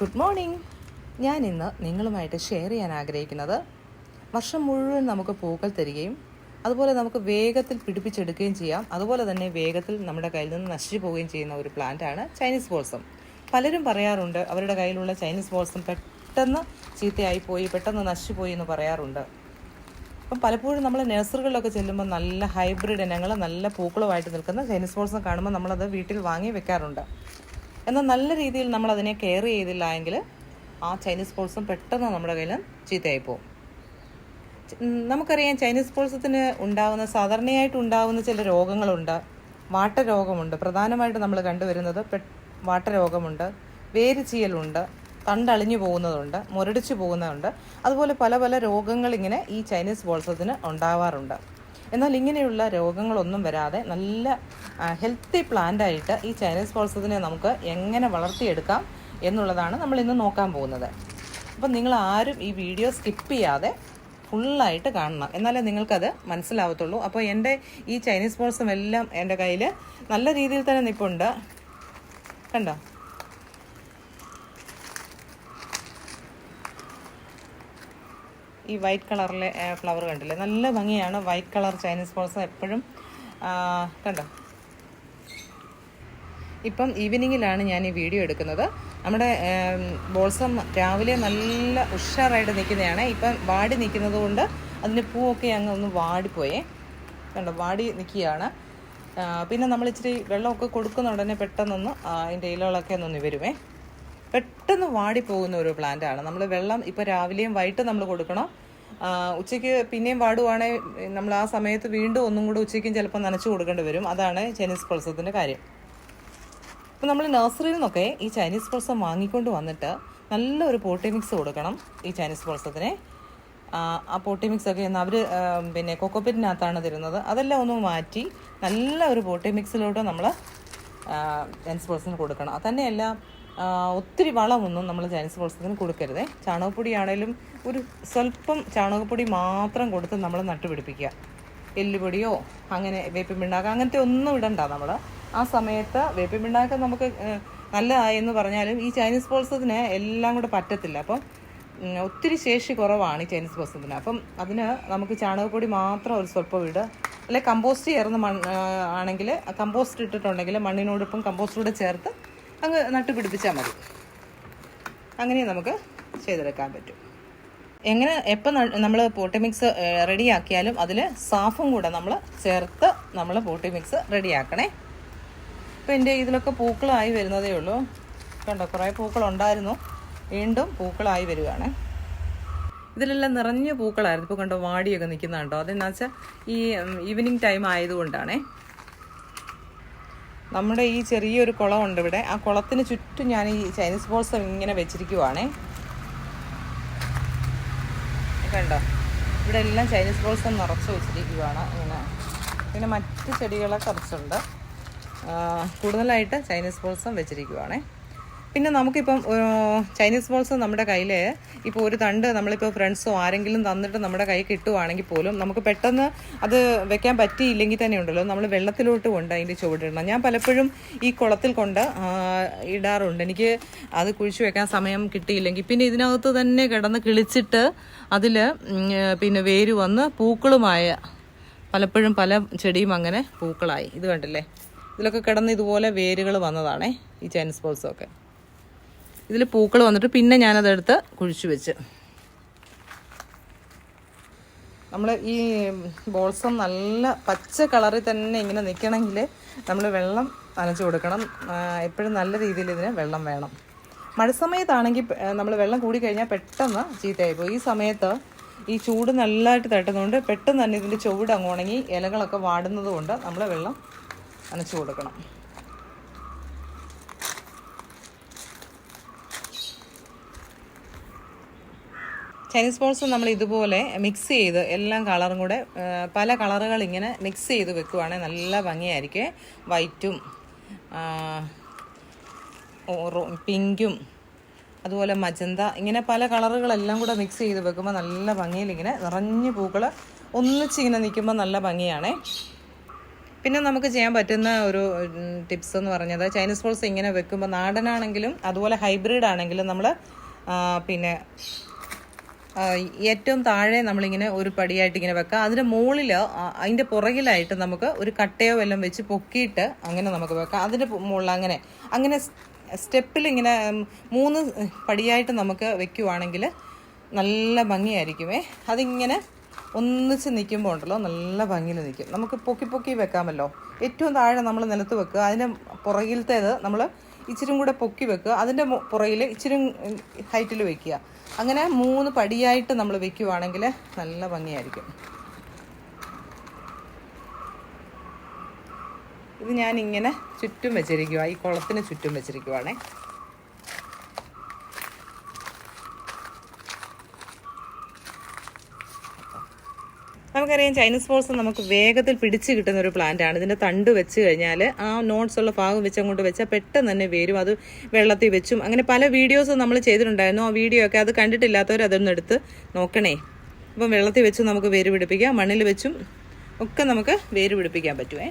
Good morning ഞാൻ ഇന്ന് നിങ്ങളുമായിട്ട് ഷെയർ ചെയ്യാൻ ആഗ്രഹിക്കുന്നത് വർഷം മുഴുവൻ നമുക്ക് പൂക്കൾ തരികയും അതുപോലെ നമുക്ക് വേഗത്തിൽ പിടിപ്പിച്ചെടുക്കുകയും ചെയ്യാം. അതുപോലെ തന്നെ വേഗത്തിൽ നമ്മുടെ കയ്യിൽ നിന്ന് നശിച്ചു പോവുകയും ചെയ്യുന്ന ഒരു പ്ലാന്റ് ആണ് ചൈനീസ് ബോൾസം പലരും പറയാറുണ്ട് അവരുടെ കയ്യിലുള്ള ചൈനീസ് ബോൾസം പെട്ടെന്ന് ചീത്തയായി പോയി പെട്ടെന്ന് നശിച്ചു പോയി എന്ന് പറയാറുണ്ട്. അപ്പം പലപ്പോഴും നമ്മൾ നഴ്സറികളിലൊക്കെ ചെല്ലുമ്പോൾ നല്ല ഹൈബ്രിഡ് ഇനങ്ങൾ നല്ല പൂക്കളുമായിട്ട് നിൽക്കുന്ന ചൈനീസ് ബോൾസം കാണുമ്പോൾ നമ്മളത് വീട്ടിൽ വാങ്ങി വെക്കാറുണ്ട്. എന്നാൽ നല്ല രീതിയിൽ നമ്മൾ അതിനെ കെയർ ചെയ്തില്ല എങ്കിൽ ആ ചൈനീസ് പോൾസും പെട്ടെന്ന് നമ്മുടെ കയ്യിൽ ചീത്തയായി പോകും. നമുക്കറിയാം ചൈനീസ് പോൾസത്തിന് ഉണ്ടാകുന്ന സാധാരണയായിട്ട് ഉണ്ടാകുന്ന ചില രോഗങ്ങളുണ്ട്. വാട്ടരോഗമുണ്ട് പ്രധാനമായിട്ട് നമ്മൾ കണ്ടുവരുന്നത് പെ വാട്ടരോഗമുണ്ട് വേര് ചീയലുണ്ട് തണ്ടളിഞ്ഞു പോകുന്നതുണ്ട് മുരടിച്ചു പോകുന്നതുണ്ട്. അതുപോലെ പല പല രോഗങ്ങൾ ഇങ്ങനെ ഈ ചൈനീസ് ബോൾസത്തിന് ഉണ്ടാവാറുണ്ട്. എന്നാൽ ഇങ്ങനെയുള്ള രോഗങ്ങളൊന്നും വരാതെ നല്ല ഹെൽത്തി പ്ലാന്റ് ആയിട്ട് ഈ ചൈനീസ് ബോൾസത്തിനെ നമുക്ക് എങ്ങനെ വളർത്തിയെടുക്കാം എന്നുള്ളതാണ് നമ്മൾ ഇന്ന് നോക്കാൻ പോകുന്നത്. അപ്പം നിങ്ങൾ ആരും ഈ വീഡിയോ സ്കിപ്പ് ചെയ്യാതെ ഫുള്ളായിട്ട് കാണണം. എന്നാലേ നിങ്ങൾക്കത് മനസ്സിലാവത്തുള്ളൂ. അപ്പോൾ എന്റെ ഈ ചൈനീസ് ബോൾസും എല്ലാം എന്റെ കയ്യിൽ നല്ല രീതിയിൽ തന്നെ നിൽപ്പുണ്ട് കണ്ടോ? ഈ വൈറ്റ് കളറിലെ ഫ്ലവർ കണ്ടില്ലേ? നല്ല ഭംഗിയാണ്. വൈറ്റ് കളർ ചൈനീസ് ബോൾസ് എപ്പോഴും കണ്ടോ? ഇപ്പം ഈവനിങ്ങിലാണ് ഞാൻ ഈ വീഡിയോ എടുക്കുന്നത്. നമ്മുടെ ബോൾസം രാവിലെ നല്ല ഉഷാറായിട്ട് നിൽക്കുന്നതാണ്. ഇപ്പം വാടി നിൽക്കുന്നത് കൊണ്ട് അതിന്റെ പൂവൊക്കെ അങ്ങ് ഒന്ന് വാടിപ്പോയേ. കണ്ടോ വാടി നിൽക്കുകയാണ്. പിന്നെ നമ്മൾ ഇച്ചിരി വെള്ളമൊക്കെ കൊടുക്കുന്ന ഉടനെ പെട്ടെന്നൊന്ന് അതിന്റെ ഇലകളൊക്കെ ഒന്ന് വരുമേ പെട്ടെന്ന് വാടിപ്പോകുന്ന ഒരു പ്ലാന്റ് ആണ് നമ്മൾ വെള്ളം ഇപ്പോൾ രാവിലെയും വൈകിട്ട് നമ്മൾ കൊടുക്കണം. ഉച്ചയ്ക്ക് പിന്നെയും വാടുവാണെങ്കിൽ നമ്മൾ ആ സമയത്ത് വീണ്ടും ഒന്നും കൂടെ ഉച്ചയ്ക്കും ചിലപ്പോൾ നനച്ചു കൊടുക്കേണ്ടി വരും. അതാണ് ചൈനീസ് പൾസത്തിന്റെ കാര്യം. ഇപ്പം നമ്മൾ നഴ്സറിയിൽ നിന്നൊക്കെ ഈ ചൈനീസ് പൾസം വാങ്ങിക്കൊണ്ട് വന്നിട്ട് നല്ലൊരു പോട്ടി മിക്സ് കൊടുക്കണം ഈ ചൈനീസ് പൾസത്തിന്. ആ പോട്ടി മിക്സ് ഒക്കെ ഒന്ന് അവർ പിന്നെ കൊക്കോപ്പിറ്റിനകത്താണ് തരുന്നത്. അതെല്ലാം ഒന്ന് മാറ്റി നല്ല ഒരു പോട്ടി മിക്സിലോട്ട് നമ്മൾ ചൈനീസ് പൾസിന് കൊടുക്കണം. തന്നെയല്ല ഒത്തിരി വളമൊന്നും നമ്മൾ ചൈനീസ് പൾസത്തിന് കൊടുക്കരുതേ. ചാണകപ്പൊടി ആണേലും ഒരു സ്വല്പം ചാണകപ്പൊടി മാത്രം കൊടുത്ത് നമ്മൾ നട്ടുപിടിപ്പിക്കുക. എല്ലുപൊടിയോ അങ്ങനെ വേപ്പിൻ പിണ്ണാക്കോ അങ്ങനത്തെ ഒന്നും ഇടണ്ട നമ്മൾ ആ സമയത്ത് വേപ്പിൻ പിണ്ണാക്ക് നമുക്ക് നല്ലതായെന്ന് പറഞ്ഞാലും ഈ ചൈനീസ് പോൾസത്തിന് എല്ലാം കൂടെ പറ്റത്തില്ല. അപ്പം ഒത്തിരി ശേഷി കുറവാണ് ഈ ചൈനീസ് പോൾസത്തിന്. അപ്പം അതിന് നമുക്ക് ചാണകപ്പൊടി മാത്രം ഒരു സ്വല്പം ഇടുക അല്ലെ കമ്പോസ്റ്റ് ചേർന്ന് മണ്ണ് ആണെങ്കിൽ കമ്പോസ്റ്റ് ഇട്ടിട്ടുണ്ടെങ്കിൽ മണ്ണിനോടൊപ്പം കമ്പോസ്റ്റ് കൂടെ ചേർത്ത് അങ്ങ് നട്ടുപിടിപ്പിച്ചാൽ മതി. അങ്ങനെ നമുക്ക് ചെയ്തെടുക്കാൻ പറ്റും. എങ്ങനെ എപ്പം നമ്മൾ പോട്ടി മിക്സ് റെഡിയാക്കിയാലും അതിൽ സാഫും കൂടെ നമ്മൾ ചേർത്ത് നമ്മൾ പോട്ടി മിക്സ് റെഡിയാക്കണേ. ഇപ്പോൾ എന്റെ ഇതിലൊക്കെ പൂക്കളായി വരുന്നതേ ഉള്ളൂ. കണ്ടോ കുറേ പൂക്കളുണ്ടായിരുന്നു. വീണ്ടും പൂക്കളായി വരികയാണ്. ഇതിലെല്ലാം നിറഞ്ഞ പൂക്കളായിരുന്നു. ഇപ്പോൾ കണ്ടോ വാടിയൊക്കെ നിൽക്കുന്നുണ്ടോ അതെന്നാ വെച്ചാൽ ഈ ഈവനിങ് ടൈം ആയതുകൊണ്ടാണേ. നമ്മുടെ ഈ ചെറിയൊരു കുളമുണ്ട് ഇവിടെ. ആ കുളത്തിന് ചുറ്റും ഞാൻ ഈ ചൈനീസ് ബോൾസ് ഇങ്ങനെ വെച്ചിരിക്കുവാണേ. കണ്ടോ ഇവിടെ എല്ലാം ചൈനീസ് ബോൾസ് നിറച്ച് വെച്ചിരിക്കുവാണ് ഇങ്ങനെ. പിന്നെ മറ്റ് ചെടികളൊക്കെ കുറച്ചുണ്ട് കൂടുതലായിട്ട് ചൈനീസ് ബോൾസും വെച്ചിരിക്കുവാണേ. പിന്നെ നമുക്കിപ്പം ചൈനീസ് ബോൾസ് നമ്മുടെ കയ്യിൽ ഇപ്പോൾ ഒരു തണ്ട് നമ്മളിപ്പോൾ ഫ്രണ്ട്സോ ആരെങ്കിലും തന്നിട്ട് നമ്മുടെ കൈ കിട്ടുവാണെങ്കിൽ പോലും നമുക്ക് പെട്ടെന്ന് അത് വെക്കാൻ പറ്റിയില്ലെങ്കിൽ തന്നെ ഉണ്ടല്ലോ. നമ്മൾ വെള്ളത്തിലോട്ട് കൊണ്ട് അതിന്റെ ചുവടിടണം. ഞാൻ പലപ്പോഴും ഈ കുളത്തിൽ കൊണ്ട് ഇടാറുണ്ട്. എനിക്ക് അത് കുഴിച്ചു വെക്കാൻ സമയം കിട്ടിയില്ലെങ്കിൽ പിന്നെ ഇതിനകത്ത് തന്നെ കിടന്ന് കിളിച്ചിട്ട് അതിൽ പിന്നെ വേര് വന്ന് പൂക്കളുമായ പലപ്പോഴും പല ചെടിയും അങ്ങനെ പൂക്കളായി. ഇത് കണ്ടില്ലേ? ഇതിലൊക്കെ കിടന്ന് ഇതുപോലെ വേരുകൾ വന്നതാണേ ഈ ചൈനീസ് ബോൾസൊക്കെ. ഇതിൽ പൂക്കൾ വന്നിട്ട് പിന്നെ ഞാനതെടുത്ത് കുഴിച്ചു വെച്ച്. നമ്മൾ ഈ ബോൾസം നല്ല പച്ച കളറിൽ തന്നെ ഇങ്ങനെ നിൽക്കണമെങ്കിൽ നമ്മൾ വെള്ളം നനച്ചു കൊടുക്കണം. എപ്പോഴും നല്ല രീതിയിൽ ഇതിന് വെള്ളം വേണം. മഴ സമയത്താണെങ്കിൽ നമ്മൾ വെള്ളം കൂടി കഴിഞ്ഞാൽ പെട്ടെന്ന് ചീത്തയായി പോകും ഈ സമയത്ത് ഈ ചൂട് നല്ലതായിട്ട് തട്ടുന്നതുകൊണ്ട് പെട്ടെന്ന് തന്നെ ഇതിന്റെ ചുവട് അങ്ങ് ഇലകളൊക്കെ വാടുന്നത് കൊണ്ട് നമ്മൾ വെള്ളം നനച്ചു കൊടുക്കണം. ചൈനീസ് ബോൾസ് നമ്മൾ ഇതുപോലെ മിക്സ് ചെയ്ത് എല്ലാം കളറും കൂടെ പല കളറുകൾ ഇങ്ങനെ മിക്സ് ചെയ്ത് വെക്കുവാണെങ്കിൽ നല്ല ഭംഗിയായിരിക്കും. വൈറ്റും പിങ്കും അതുപോലെ മജന്ത ഇങ്ങനെ പല കളറുകളെല്ലാം കൂടെ മിക്സ് ചെയ്ത് വെക്കുമ്പോൾ നല്ല ഭംഗിയിൽ ഇങ്ങനെ നിറഞ്ഞ് പൂക്കൾ ഒന്നിച്ചിങ്ങനെ നിൽക്കുമ്പോൾ നല്ല ഭംഗിയാണേ. പിന്നെ നമുക്ക് ചെയ്യാൻ പറ്റുന്ന ഒരു ടിപ്സ് എന്ന് പറഞ്ഞത് ചൈനീസ് ബോൾസ് ഇങ്ങനെ വെക്കുമ്പോൾ നാടനാണെങ്കിലും അതുപോലെ ഹൈബ്രിഡ് ആണെങ്കിലും നമ്മൾ പിന്നെ ഏറ്റവും താഴെ നമ്മളിങ്ങനെ ഒരു പടിയായിട്ട് ഇങ്ങനെ വെക്കുക അതിന്റെ മുകളിൽ അതിന്റെ പുറകിലായിട്ട് നമുക്ക് ഒരു കട്ടയോ വല്ലതും വെച്ച് പൊക്കിയിട്ട് അങ്ങനെ നമുക്ക് വെക്കാം. അതിന്റെ മുകളിൽ അങ്ങനെ അങ്ങനെ സ്റ്റെപ്പിൽ ഇങ്ങനെ മൂന്ന് പടിയായിട്ട് നമുക്ക് വെക്കുവാണെങ്കിൽ നല്ല ഭംഗിയായിരിക്കുമേ. അതിങ്ങനെ ഒന്നിച്ച് നിൽക്കുമ്പോൾ ഉണ്ടല്ലോ നല്ല ഭംഗിയിൽ നിൽക്കും. നമുക്ക് പൊക്കി പൊക്കി വെക്കാമല്ലോ. ഏറ്റവും താഴെ നമ്മൾ നിലത്ത് വെക്കുക. അതിന്റെ പുറകിലത്തേത് നമ്മൾ ഇച്ചിരി കൂടെ പൊക്കി വെക്കുക. അതിന്റെ പുറകിൽ ഇച്ചിരി ഹൈറ്റിൽ വെക്കുക. അങ്ങനെ മൂന്ന് പടിയായിട്ട് നമ്മൾ വെക്കുവാണെങ്കിൽ നല്ല ഭംഗിയായിരിക്കും. ഇത് ഞാനിങ്ങനെ ചുറ്റും വെച്ചിരിക്കുക ഈ കുളത്തിന് ചുറ്റും വെച്ചിരിക്കുവാണേ. നമുക്കറിയാം ചൈനീസ് ഫോൾസ് നമുക്ക് വേഗത്തിൽ പിടിച്ച് കിട്ടുന്ന ഒരു പ്ലാന്റ് ആണ്. ഇതിന്റെ തണ്ട് വെച്ച് കഴിഞ്ഞാൽ ആ നോട്ട്സ് ഉള്ള ഭാഗം വെച്ച് അങ്ങോട്ട് വെച്ചാൽ പെട്ടെന്ന് തന്നെ വരും. അത് വെള്ളത്തിൽ വെച്ചും. അങ്ങനെ പല വീഡിയോസ് നമ്മൾ ചെയ്തിട്ടുണ്ടായിരുന്നു. ആ വീഡിയോ ഒക്കെ അത് കണ്ടിട്ടില്ലാത്തവർ അതൊന്നും എടുത്ത് നോക്കണേ. അപ്പം വെള്ളത്തിൽ വെച്ച് നമുക്ക് വേര് പിടിപ്പിക്കാം. മണ്ണിൽ വെച്ചും ഒക്കെ നമുക്ക് വേര് പിടിപ്പിക്കാൻ പറ്റുമേ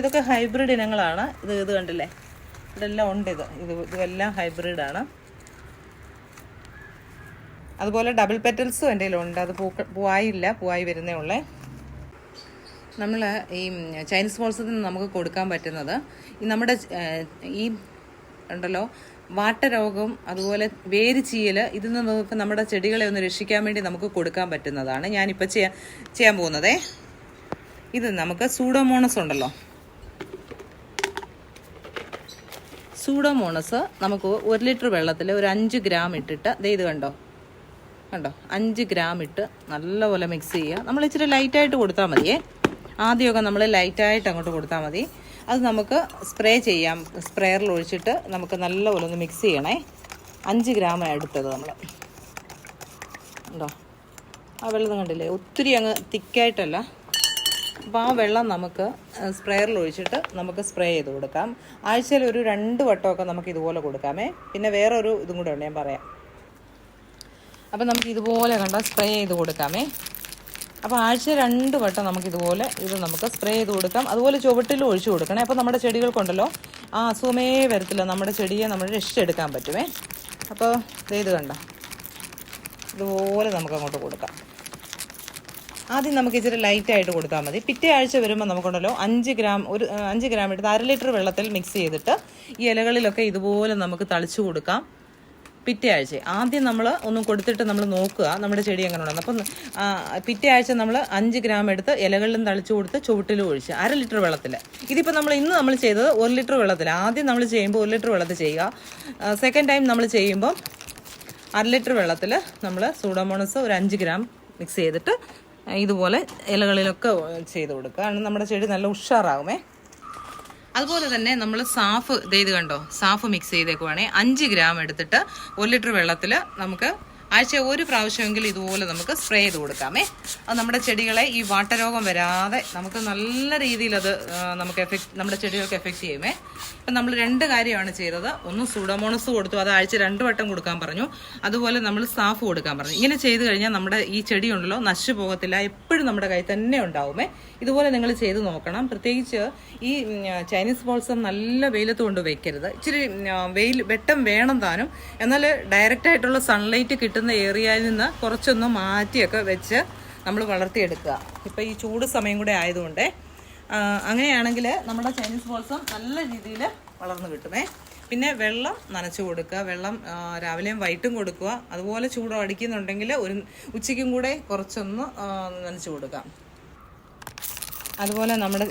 ഇതൊക്കെ ഹൈബ്രിഡ് ഇനങ്ങളാണ്. ഇത് ഇത് കണ്ടില്ലേ? ഇതെല്ലാം ഉണ്ട് ഇത്. ഇത് ഇതെല്ലാം ഹൈബ്രിഡാണ് അതുപോലെ ഡബിൾ പെറ്റൽസും എന്റെ കയ്യിലുണ്ട്. അത് പൂക്ക പൂവായില്ല പൂവായി വരുന്നേ ഉള്ളേ. നമ്മൾ ഈ ചൈനീസ് ഫോൾസിൽ നിന്ന് നമുക്ക് കൊടുക്കാൻ പറ്റുന്നത് ഈ നമ്മുടെ ഈ ഉണ്ടല്ലോ വാട്ടരോഗം അതുപോലെ വേര് ചീയൽ ഇതിൽ നിന്ന് നമുക്ക് നമ്മുടെ ചെടികളെ ഒന്ന് രക്ഷിക്കാൻ വേണ്ടി നമുക്ക് കൊടുക്കാൻ പറ്റുന്നതാണ്. ഞാനിപ്പോൾ ചെയ്യാൻ ചെയ്യാൻ പോകുന്നതേ. ഇത് നമുക്ക് സൂഡോമോണസ് ഉണ്ടല്ലോ. സൂഡോമോണസ് നമുക്ക് ഒരു ലിറ്റർ വെള്ളത്തിൽ ഒരു അഞ്ച് ഗ്രാം ഇട്ടിട്ട് ഇത് കണ്ടോ? കണ്ടോ? അഞ്ച് ഗ്രാം ഇട്ട് നല്ലപോലെ മിക്സ് ചെയ്യുക. നമ്മൾ ഇച്ചിരി ലൈറ്റായിട്ട് കൊടുത്താൽ മതിയേ. ആദ്യമൊക്കെ നമ്മൾ ലൈറ്റായിട്ട് അങ്ങോട്ട് കൊടുത്താൽ മതി. അത് നമുക്ക് സ്പ്രേ ചെയ്യാം. സ്പ്രേയറിൽ ഒഴിച്ചിട്ട് നമുക്ക് നല്ലപോലെ ഒന്ന് മിക്സ് ചെയ്യണേ. അഞ്ച് ഗ്രാം എടുത്തത് നമ്മൾ. ഉണ്ടോ ആ വെള്ളം കണ്ടില്ലേ? ഒത്തിരി അങ്ങ് തിക്കായിട്ടല്ല. അപ്പോൾ ആ വെള്ളം നമുക്ക് സ്പ്രേയറിൽ ഒഴിച്ചിട്ട് നമുക്ക് സ്പ്രേ ചെയ്ത് കൊടുക്കാം. ആഴ്ചയിൽ ഒരു രണ്ട് വട്ടമൊക്കെ നമുക്ക് ഇതുപോലെ കൊടുക്കാമേ. പിന്നെ വേറൊരു ഇതും കൂടെ ഉണ്ട് ഞാൻ പറയാം. അപ്പം നമുക്ക് ഇതുപോലെ കണ്ട സ്പ്രേ ചെയ്ത് കൊടുക്കാമേ. അപ്പോൾ ആഴ്ച രണ്ട് വട്ടം നമുക്കിതുപോലെ ഇത് നമുക്ക് സ്പ്രേ ചെയ്ത് കൊടുക്കാം. അതുപോലെ ചുവട്ടിലും ഒഴിച്ചു കൊടുക്കണേ. അപ്പോൾ നമ്മുടെ ചെടികൾക്കുണ്ടല്ലോ ആ അസുഖമേ വരത്തില്ല. നമ്മുടെ ചെടിയെ നമ്മൾ രക്ഷിച്ചെടുക്കാൻ പറ്റുമേ. അപ്പോൾ ഇത് കണ്ട. ഇതുപോലെ നമുക്ക് അങ്ങോട്ട് കൊടുക്കാം. ആദ്യം നമുക്ക് ഇച്ചിരി ലൈറ്റായിട്ട് കൊടുത്താൽ മതി. പിറ്റേ ആഴ്ച വരുമ്പോൾ നമുക്കുണ്ടല്ലോ അഞ്ച് ഗ്രാം ഒരു അഞ്ച് ഗ്രാം എടുത്ത് അര ലിറ്റർ വെള്ളത്തിൽ മിക്സ് ചെയ്തിട്ട് ഈ ഇലകളിലൊക്കെ ഇതുപോലെ നമുക്ക് തളിച്ചു കൊടുക്കാം. പിറ്റേ ആഴ്ച ആദ്യം നമ്മൾ ഒന്നും കൊടുത്തിട്ട് നമ്മൾ നോക്കുക. നമ്മുടെ ചെടി എങ്ങനെ ഉണ്ടെന്ന് അപ്പം പിറ്റേ ആഴ്ച നമ്മൾ അഞ്ച് ഗ്രാം എടുത്ത് ഇലകളിലും തളിച്ചു കൊടുത്ത് ചുവട്ടിലും ഒഴിച്ച് അര ലിറ്റർ വെള്ളത്തിൽ ഇതിപ്പോൾ നമ്മൾ ഇന്ന് നമ്മൾ ചെയ്തത് ഒരു ലിറ്റർ വെള്ളത്തിൽ ആദ്യം നമ്മൾ ചെയ്യുമ്പോൾ ഒരു ലിറ്റർ വെള്ളത്തിൽ ചെയ്യുക. സെക്കൻഡ് ടൈം നമ്മൾ ചെയ്യുമ്പോൾ അര ലിറ്റർ വെള്ളത്തിൽ നമ്മൾ സൂഡോമോണസ് ഒരു അഞ്ച് ഗ്രാം മിക്സ് ചെയ്തിട്ട് ഇതുപോലെ ഇലകളിലൊക്കെ ചെയ്ത് കൊടുക്കുക. കാരണം നമ്മുടെ ചെടി നല്ല ഉഷാറാകുമേ. അതുപോലെ തന്നെ നമ്മൾ സാഫ് ദേ ഇത് കണ്ടോ? സാഫ് മിക്സ് ചെയ്തേക്കുവാണെങ്കിൽ അഞ്ച് ഗ്രാം എടുത്തിട്ട് ഒരു ലിറ്റർ വെള്ളത്തിൽ നമുക്ക് ആഴ്ച ഒരു പ്രാവശ്യമെങ്കിലും ഇതുപോലെ നമുക്ക് സ്പ്രേ ചെയ്ത് കൊടുക്കാമേ അത് നമ്മുടെ ചെടികളെ ഈ വാട്ടരോഗം വരാതെ നമുക്ക് നല്ല രീതിയിൽ അത് നമുക്ക് എഫക്ട് നമ്മുടെ ചെടികൾക്ക് എഫക്റ്റ് ചെയ്യുമേ അപ്പം നമ്മൾ രണ്ട് കാര്യമാണ് ചെയ്തത്. ഒന്ന് സൂഡോമോണസ് കൊടുത്തു അത് ആഴ്ച രണ്ട് വട്ടം കൊടുക്കാൻ പറഞ്ഞു. അതുപോലെ നമ്മൾ സാഫ് കൊടുക്കാൻ പറഞ്ഞു. ഇങ്ങനെ ചെയ്ത് കഴിഞ്ഞാൽ നമ്മുടെ ഈ ചെടി ഉണ്ടല്ലോ നശിച്ചു പോകത്തില്ല. എപ്പോഴും നമ്മുടെ കയ്യിൽ തന്നെ ഉണ്ടാവുമേ ഇതുപോലെ നിങ്ങൾ ചെയ്ത് നോക്കണം. പ്രത്യേകിച്ച് ഈ ചൈനീസ് ബോൾസം നല്ല വെയിലത്ത് കൊണ്ട് വെക്കരുത്. ഇച്ചിരി വെയിൽ വെട്ടം വേണം താനും. എന്നാൽ ഡയറക്റ്റായിട്ടുള്ള സൺലൈറ്റ് കിട്ടുന്ന ഏരിയയിൽ നിന്ന് കുറച്ചൊന്ന് മാറ്റിയൊക്കെ വെച്ച് നമ്മൾ വളർത്തിയെടുക്കുക. ഇപ്പം ഈ ചൂട് സമയം കൂടെ ആയതുകൊണ്ട് അങ്ങനെയാണെങ്കിൽ നമ്മുടെ ചൈനീസ് ബോൾസം നല്ല രീതിയിൽ വളർന്നു കിട്ടുമേ. പിന്നെ വെള്ളം നനച്ചു കൊടുക്കുക വെള്ളം രാവിലെയും വൈകിട്ടും കൊടുക്കുക. അതുപോലെ ചൂട് അടിക്കുന്നുണ്ടെങ്കിൽ ഒരു ഉച്ചയ്ക്കും കൂടെ കുറച്ചൊന്ന് നനച്ചു കൊടുക്കാം. അതുപോലെ നമ്മുടെ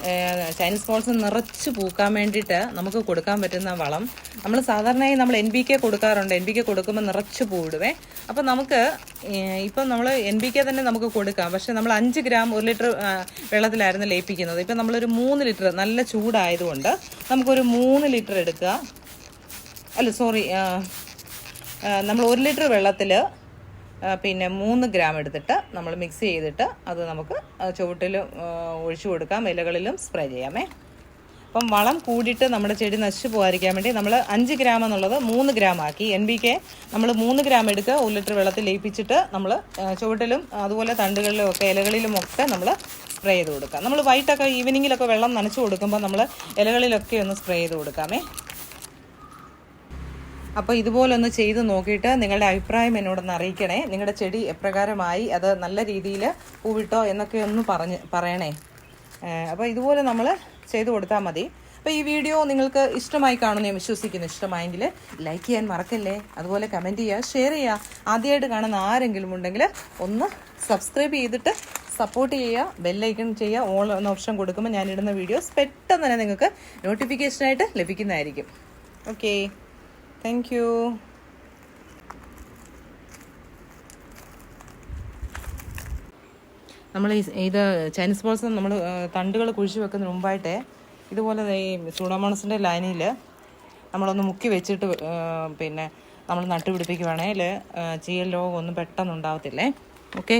ചൈനീസ് ബോൾസ് നിറച്ച് പൂക്കാൻ വേണ്ടിയിട്ട് നമുക്ക് കൊടുക്കാൻ പറ്റുന്ന വളം. നമ്മൾ സാധാരണയായി നമ്മൾ എൻ ബി കെ കൊടുക്കാറുണ്ട്. എൻ ബി കെ കൊടുക്കുമ്പോൾ നിറച്ച് പൂവിടുവേ അപ്പോൾ നമുക്ക് ഇപ്പം നമ്മൾ എൻ ബി കെ തന്നെ നമുക്ക് കൊടുക്കാം. പക്ഷേ നമ്മൾ അഞ്ച് ഗ്രാം ഒരു ലിറ്റർ വെള്ളത്തിലായിരുന്നു ലയിപ്പിക്കുന്നത്. ഇപ്പം നമ്മളൊരു മൂന്ന് ലിറ്റർ നല്ല ചൂടായതുകൊണ്ട് നമുക്കൊരു മൂന്ന് ലിറ്റർ എടുക്കുക. അല്ല സോറി നമ്മൾ ഒരു ലിറ്റർ വെള്ളത്തിൽ പിന്നെ മൂന്ന് ഗ്രാം എടുത്തിട്ട് നമ്മൾ മിക്സ് ചെയ്തിട്ട് അത് നമുക്ക് ചുവട്ടിലും ഒഴിച്ചു കൊടുക്കാം. ഇലകളിലും സ്പ്രേ ചെയ്യാമേ. അപ്പം വളം കൂടിയിട്ട് നമ്മുടെ ചെടി നശിച്ചു പോകാതിരിക്കാൻ വേണ്ടി നമ്മൾ അഞ്ച് ഗ്രാം എന്നുള്ളത് മൂന്ന് ഗ്രാം ആക്കി. എൻ ബി കെ നമ്മൾ മൂന്ന് ഗ്രാം എടുക്കുക ഒരു ലിറ്റർ വെള്ളത്തിൽ ലയിപ്പിച്ചിട്ട് നമ്മൾ ചുവട്ടിലും അതുപോലെ തണ്ടുകളിലും ഒക്കെ ഇലകളിലും ഒക്കെ നമ്മൾ സ്പ്രേ ചെയ്ത് കൊടുക്കാം. നമ്മൾ വൈകിട്ടൊക്കെ ഈവനിങ്ങിലൊക്കെ വെള്ളം നനച്ചു കൊടുക്കുമ്പോൾ നമ്മൾ ഇലകളിലൊക്കെ ഒന്ന് സ്പ്രേ ചെയ്ത് കൊടുക്കാമേ. അപ്പോൾ ഇതുപോലെ ഒന്ന് ചെയ്ത് നോക്കിയിട്ട് നിങ്ങളുടെ അഭിപ്രായം എന്നോടൊന്ന് അറിയിക്കണേ. നിങ്ങളുടെ ചെടി എപ്രകാരമായി അത് നല്ല രീതിയിൽ പൂവിട്ടോ എന്നൊക്കെ ഒന്ന് പറഞ്ഞ് പറയണേ. അപ്പോൾ ഇതുപോലെ നമ്മൾ ചെയ്ത് കൊടുത്താൽ മതി. അപ്പോൾ ഈ വീഡിയോ നിങ്ങൾക്ക് ഇഷ്ടമായി കാണുമെന്ന് ഞാൻ വിശ്വസിക്കുന്നു. ഇഷ്ടമായെങ്കിൽ ലൈക്ക് ചെയ്യാൻ മറക്കല്ലേ? അതുപോലെ കമന്റ് ചെയ്യുക ഷെയർ ചെയ്യുക ആദ്യമായിട്ട് കാണുന്ന ആരെങ്കിലും ഉണ്ടെങ്കിൽ ഒന്ന് സബ്സ്ക്രൈബ് ചെയ്തിട്ട് സപ്പോർട്ട് ചെയ്യുക ബെല്ലൈക്കൺ ചെയ്യുക ഓൾ എന്ന ഓപ്ഷൻ കൊടുക്കുമ്പോൾ ഞാനിടുന്ന വീഡിയോസ് പെട്ടെന്ന് തന്നെ നിങ്ങൾക്ക് നോട്ടിഫിക്കേഷനായിട്ട് ലഭിക്കുന്നതായിരിക്കും. ഓക്കേ താങ്ക് യു നമ്മൾ ഈ ഇത് ചൈനീസ് ബോൾസ് നമ്മൾ തണ്ടുകൾ കുഴിച്ച് വെക്കുന്നതിന് മുമ്പായിട്ട് ഇതുപോലെ ഈ സൂഡോമോണസിന്റെ ലൈനിൽ നമ്മളൊന്ന് മുക്കി വെച്ചിട്ട് പിന്നെ നമ്മൾ നട്ടുപിടിപ്പിക്കുവാണെങ്കിൽ ചീയൽ രോഗമൊന്നും പെട്ടെന്ന് ഉണ്ടാവത്തില്ലേ ഓക്കെ?